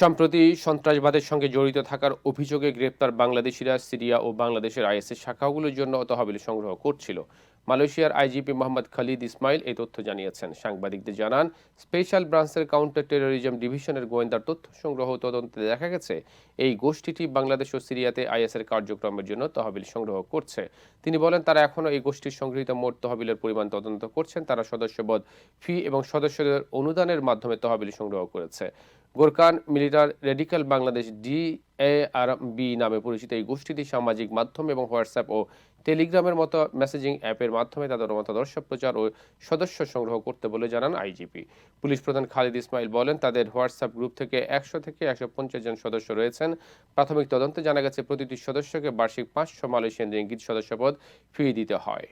সম্প্রতি সন্ত্রাসবাদের সঙ্গে জড়িত থাকার অভিযোগে গ্রেপ্তার বাংলাদেশিরা সিরিয়া ও বাংলাদেশের আইএসের শাখাগুলোর জন্য তহবিল সংগ্রহ করছিল। মালয়েশিয়ার আইজিপি মোহাম্মদ খালিদ ইসমাইল এই তথ্য জানিয়েছেন। সাংবাদিকদের জানান, স্পেশাল ব্রাঞ্চের কাউন্টার টেরোরিজম ডিভিশনের গোয়েন্দার তথ্য সংগ্রহ তদন্তে দেখা গেছে, এই গোষ্ঠীটি বাংলাদেশ ও সিরিয়াতে আইএসের কার্যক্রমের জন্য তহবিল সংগ্রহ করছে। তিনি বলেন, তারা এখনও এই গোষ্ঠীর সংগৃহীত মোট তহবিলের পরিমাণ তদন্ত করছেন। তারা সদস্যপদ ফি এবং সদস্যদের অনুদানের মাধ্যমে তহবিল সংগ্রহ করেছে। গোরকান মিলিটার রেডিক্যাল বাংলাদেশ ডিএআরবি নামে পরিচিত এই গোষ্ঠীটি সামাজিক মাধ্যম এবং হোয়াটসঅ্যাপ ও টেলিগ্রামের মতো মেসেজিং অ্যাপের মাধ্যমে তাদের মতাদর্শ, প্রচার ও সদস্য সংগ্রহ করতে বলে জানান আইজিপি পুলিশ প্রধান খালিদ ইসমাইল বলেন, তাদের হোয়াটসঅ্যাপ গ্রুপ থেকে একশো থেকে একশো পঞ্চাশ জন সদস্য রয়েছেন। প্রাথমিক তদন্তে জানা গেছে, প্রতিটি সদস্যকে বার্ষিক পাঁচশো মালয়েশিয়ান রিঙ্গিত সদস্যপদ ফি দিতে হয়।